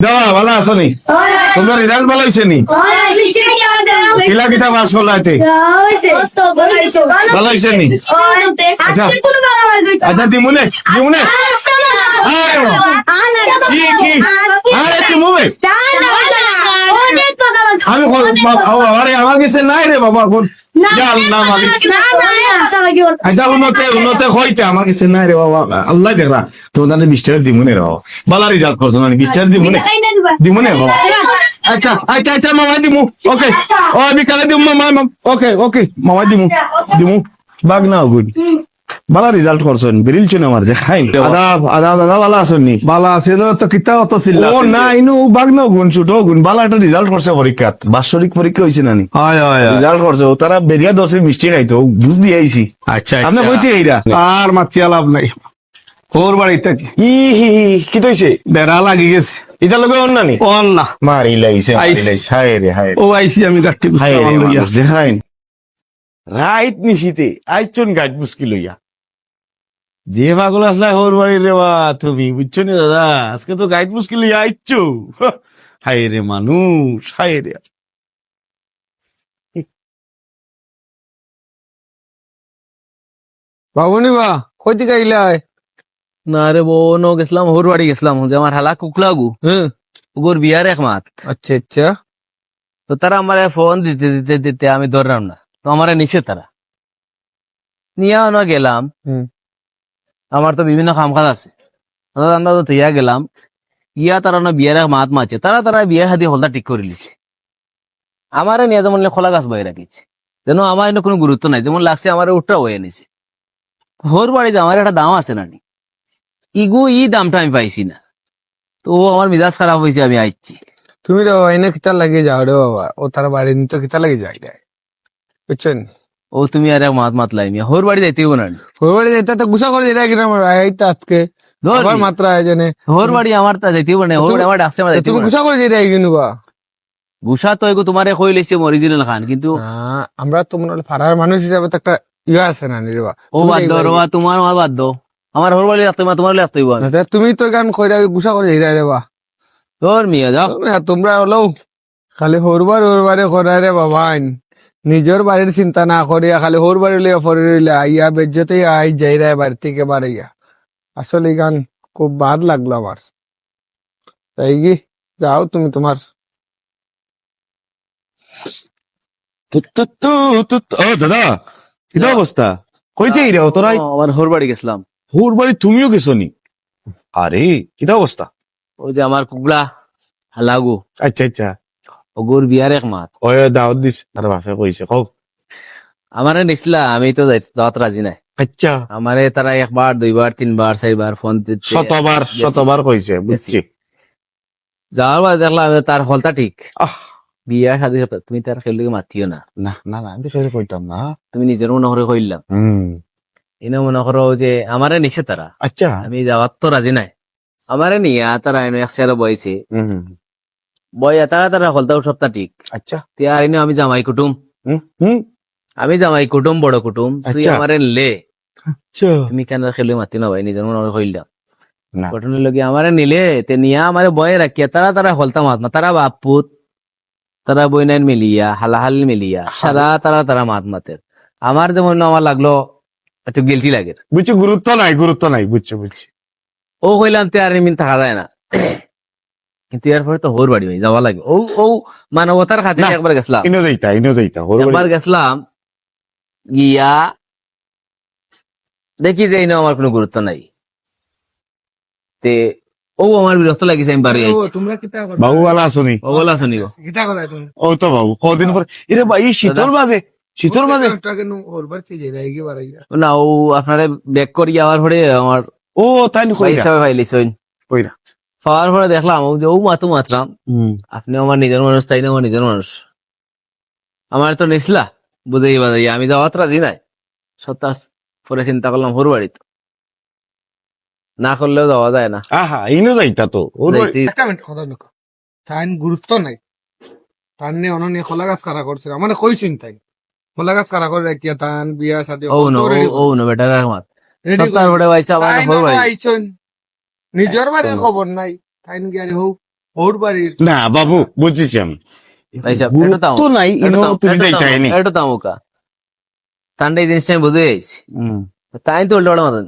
দেওয়া ভালো আছো নি? তোমরা রেজাল্ট ভালো হয়েছে নি? কিলা কিতা পাস করলাইতে ভালো হয়েছে নি? আচ্ছা। দিমুনে দিমুনে কি কি আরে দিমুনে আমি ক- বা- ও বাবা রে আমার কাছে নাই রে বাবা আচ্ছা হইতে আমার কাছে নাই রে বাবা। আল্লাহ দেখরা তোমাদের বিশ টাকা দিমুনে রে বাবা। ভালো রেজাল্ট করছ না বিশ টাকা দিমুনে? দিমুনে বাবা। আচ্ছা আচ্ছা আচ্ছা মামা দিমু ওকে। ও বিকালে দিমু মামা ওকে ওকে মামা দিমু দিমু। বাগ না গুড ভালো রেজাল্ট করছেন বেরিল চুন আমার যে খাই আদাব আদাব দাদা ভালো আছেন নি? বালা আছিল তো কিতা অত চিল্লা ও না? ইনু বাগ না গুণ ছোট গুণ ভালো একটা রেজাল্ট করছে পরীক্ষাত। বাৎসরিক পরীক্ষা হয়েছে নানি হয় হয়। রেজাল্ট করছে ও তারা বেরিয়া দশে মিষ্টি খাইতো বুঝ দিয়ে আইছি। আচ্ছা আপনি আচ্ছা। কইতে এইরা আর মাতিয়া লাভ নাই। ওর বাড়িতে ই হি হি কি তৈছে? বেড়া লাগি গেছে। এটা লগে অন নানি অন না। মারি লাইছে মারি। লাইছে হায় রে হায় ও আইসি আমি গাঠি লইয়া। মানুষ দেখাইন রাইত নিশিতে আইচন গাছ মুশকিল লইয়া। যে পাগল আসলা হোর বাড়ি রে বা তুমি বুঝছ নি দাদা? আজকে তো গাইড মুশকিল আইছো হায় রে মানুষ হায় রে। বাবুনি বা কই দিকে আইলা? না রে বো ন গেছিলাম হোর বাড়ি গেছিলাম যে আমার হালা কুকলাগু হ্যাঁ। ওগোর বিয়ার এক মাত। আচ্ছা আচ্ছা। তো তারা আমার ফোন দিতে দিতে দিতে আমি ধরলাম না। তো আমার নিচে তারা। নিয়ে গেলাম। হুম। আমার তো বিভিন্ন কাম কাজ আছে আমরা তো ইয়া গেলাম। ইয়া তারা না বিয়ার মাত মাছে তারা তারা বিয়ার হাতে হলদা ঠিক করে লিছে আমার নিয়ে যেমন খোলা গাছ বয়ে রাখিছে। যেন আমার এনে কোনো গুরুত্ব নাই। যেমন লাগছে আমার উঠটা বয়ে নিছে হোর বাড়িতে আমার একটা দাম আছে না নি ইগু ই দামটা আমি পাইছি না। তো আমার মিজাজ খারাপ হয়েছে আমি আইছি তুমি রে এনে কিতা লাগিয়ে যাও রে বাবা। ও তার বাড়ি নিতে কিতা লাগিয়ে যাই বুঝছেন? ও তুমি আর মাত মাত লাইমি হোর বাড়ি যাইতে না। ওর বাড়ি যাইতে তো গুছা করে কিনা আমার আইতা আজকে ধর আবার। মাত্রা আয়োজনে হোর বাড়ি আমার তা যাইতে না হোর আমার ডাকছে আমার যাইতে তুমি গুছা করে দিলা কিনু বা গুসা তো এগো তোমারে কই লেছে অরিজিনাল খান কিন্তু আমরা তো মনে হলো ফারার মানুষ হিসাবে তো একটা ইয়ে আছে না রে বা ও বাদ দাও রবা তোমার মা বাদ দাও আমার হোর বাড়ি লাগতো তোমার লাগতো না, তা তুমি তো গান কইরা গুছা করে দিলা রে বা তোর মিয়া যাও তোমরা তোমরা হলো খালি হরবার হরবারে করায় রে বাবা নিজের বাড়ির চিন্তা না করিয়া খালি হোর বাড়ি লিয়া ফরে রইলা ইয়া বেজ্জতে আই যাই রে বাড়ি থেকে বাড়াইয়া আসলে এই গান খুব বাদ লাগল আমার তাই কি যাও তুমি তোমার ও দাদা কিটা অবস্থা কইতে এই রে তোরা ও, আমার হোর বাড়ি গেছিলাম। হোর বাড়ি তুমিও গেছো নি? আরে কিটা অবস্থা ওই যে আমার হালাগু। আচ্ছা আচ্ছা। ওগুর বিয়ার এক মাত। ওই দাওয়াত দিস আর বাপে কইছে কও আমারে নিছিলা আমি তো যাওয়াত রাজি নাই। আচ্ছা। আমারে তারা একবার দুইবার তিনবার চারবার ফোন দিতে শতবার শতবার কইছে বুঝছি যাওয়ার পর দেখলাম তার হলতা ঠিক। বিয়ার সাথে তুমি তার খেলকে মাতিও না। না না না আমি ফের কইতাম না। তুমি নিজের মনে করে কইলাম এনে মনে করো যে আমারে নিছে তারা আচ্ছা। আমি যাওয়ার তো রাজি নাই। আমারে নিয়ে তারা এনে এক সাইডে বইছে বইয়া তারা তারা হলতা সপ্তাহ ঠিক। আচ্ছা। তিয়ার এনে আমি জামাই কুটুম। আমি জামাই কুটুম বড় কুটুম। তুই আচ্ছা। আমারে লে। আচ্ছা। তুমি কেন খেলে মাতি না ভাই নিজের মনে না। ঘটনার লগে আমারে নিলে। তে নিয়া আমারে বয়ে রাখিয়া তারা তারা হলতা মাত মা তারা বাপুত। তারা বইনাইন মিলিয়া হালাহাল মিলিয়া। সারা তারা তারা মাত মাতের আমার যেমন আমার লাগল একটু গিলটি লাগে। বুঝছি গুরুত্ব নাই গুরুত্ব নাই। বুঝছি বুঝছি ও কইলাম তে আর এমনি থাকা যায় না। কিন্তু এরপরে তো হোর বাড়ি ভাই যাওয়া লাগে ও ও মানবতার খাতিরে না। একবার গেছিলাম। ইনো যাইতা ইনো যাইতা হোর একবার গেছিলাম গিয়া দেখি যে এই আমার কোনো গুরুত্ব নাই। তে ও আমার বিরক্ত লাগিছে আমি বাড়ি আইছি। তোমরা কিতা বাবু ভালো আছো নি? ও বলা শুনিব কিতা করাই তুমি? ও তো বাবু কদিন পরে এরে ভাই শীতল মাঝে শীতল মাঝে। না ও আপনারে ব্যাক করি যাওয়ার পরে আমার ও তাই নি ভাই কইরা হিসাবে কইরা। পাওয়ার পরে দেখলাম ও যে ও মাতু মাত্রাম আপনি আমার নিজের মানুষ তাই না আমার নিজের মানুষ? আমার তো নিসলা বুঝাই বাজাই আমি যাওয়াত রাজি নাই। সত্যাস পরে চিন্তা করলাম হোর বাড়িতে না করলেও যাওয়া যায় না। আহা ইনো যাইতা তো কথা দেখো তাই গুরুত্ব নাই। তার নিয়ে অনন্য খোলা গাছ কারা করছে মানে কইছেন তাই খোলা গাছ কারা করে রাখিয়া তান বিয়া সাথে ও নো ও নো বেটার রহমত সপ্তাহ পরে বাইছে আমার হোর বাড়ি। নিজের বাড়ির খবর নাই। তাই গিয়ে হোক ওর বাড়ির। না বাবু বুঝেছি আমি। গুরুত্ব নাই তান্ডা বুঝে গেছি। তাই তো উল্টা মাতান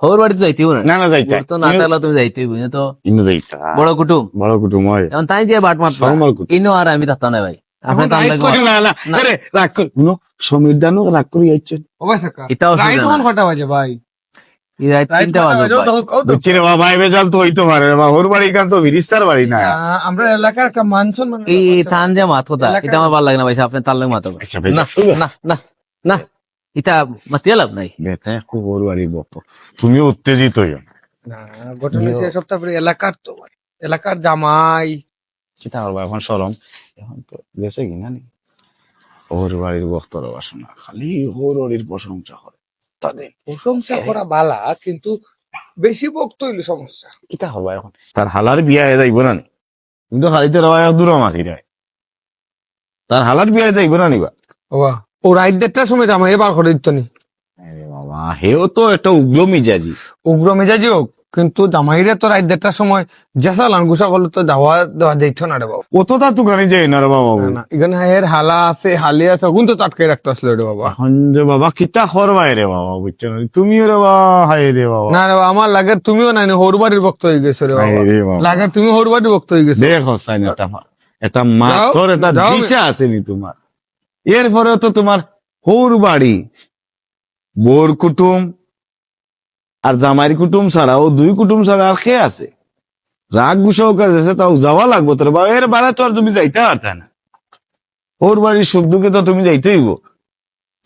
হোর বাড়িতে যাইতেও না। না না যাইতে। তো না থাকলে তুমি যাইতেই বুঝি তো ইনো যাইতা। বড় কুটুম। বড় কুটুম হয়। এখন তাই যে বাট মারতো। ইনো আর আমি না ভাই। আপনি লাগে না। আরে কর। সমীর দানু রাগ করে যাচ্ছেন ও অসুবিধা ভাই? এই রাত তিনটা বাজে বাজে? ও তো- ও তো- বুঝছি রে বাবা ভাই বেজাল তো হইতে পারে রে বাবা ওর বাড়ি কান তো বিরিস্তার বাড়ি না? আমরা এলাকার একটা মানসন মানে এই থান যে মাত কথা এটা আমার ভালো লাগে না ভাই আপনি তার লাগে মাত আচ্ছা না না না না। এটা মাতিয়া লাভ নাই। বেটা খুব ওর বাড়ি বকতো তুমি উত্তেজিত হইও না। না ঘটনা হচ্ছে সপ্তাহ পরে এলাকার তো এলাকার জামাই। চিন্তা করব এখন সরম। এখন তো গেছে কিনা নি? ওর বাড়ির বক্তর বাসনা খালি ওর বাড়ির প্রশংসা করে। তাদের। প্রশংসা করা বালা কিন্তু বেশি বক্ত হইল সমস্যা। কিতা হবা এখন? তার হালার বিয়া হয়ে যাইব না নি? কিন্তু খালিতে রওয়া দূর মাথি রায় তার হালার বিয়া হয়ে যাইব না নিবা বাবা ও রাত দেড়টার সময় আমার এবার করে দিত নি। বাবা হেও তো একটা উগ্র মেজাজি। উগ্র মেজাজি হোক কিন্তু জামাইরে তো রাত দেড়টার সময় জেসা লানগুসা করলে তো যাওয়া দেওয়া দিত না রে বাবা। অত তা তুকানি যাই না রে বাবা। না, এখানে এর হালা আছে হালি আছে ওগুন তো টাটকে রাখতে আসলো রে বাবা? এখন যে বাবা কিতা করবাই রে বাবা বুঝছ না? তুমিও রে বাবা হাই রে বাবা। না রে বাবা আমার লাগে তুমিও নাই হর বাড়ির ভক্ত হয়ে গেছো রে বাবা। লাগে তুমি হর বাড়ির ভক্ত হয়ে গেছো। দেখো সাইন একটা এটা মাথর একটা যাও। দিশা আসেনি তোমার এরপরে তো তোমার হৌর বাড়ি বোর কুটুম আর জামাইর কুটুম ছাড়া ও দুই কুটুম ছাড়া আর কে আছে? রাগ গুসাও কাছে তাও যাওয়া লাগবো তোর বাবা। এর বাড়া তো আর তুমি যাইতে পারতে না। ওর বাড়ির সুখ দুঃখে তো তুমি যাইতে হইব।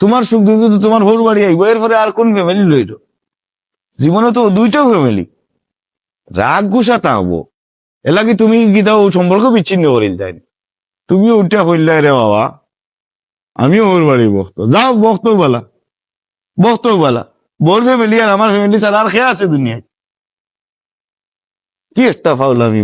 তোমার সুখ দুঃখে তো তোমার হোর বাড়ি আইব, এরপরে আর কোন ফ্যামিলি লইল? জীবনে তো দুইটাও ফ্যামিলি রাগ গুসা তা হব এলাকি তুমি গীতা ও সম্পর্ক বিচ্ছিন্ন করিল যাইনি তুমি উঠা কইলে রে বাবা, আমিও ওর বাড়ি বক্ত যাও বক্ত বলা বক্ত বলা। বোর ফ্যামিলি আর আমার ফ্যামিলি ছাড়া আর খেয়ে আছে দুনিয়ায় কি একটা ফাউল আমি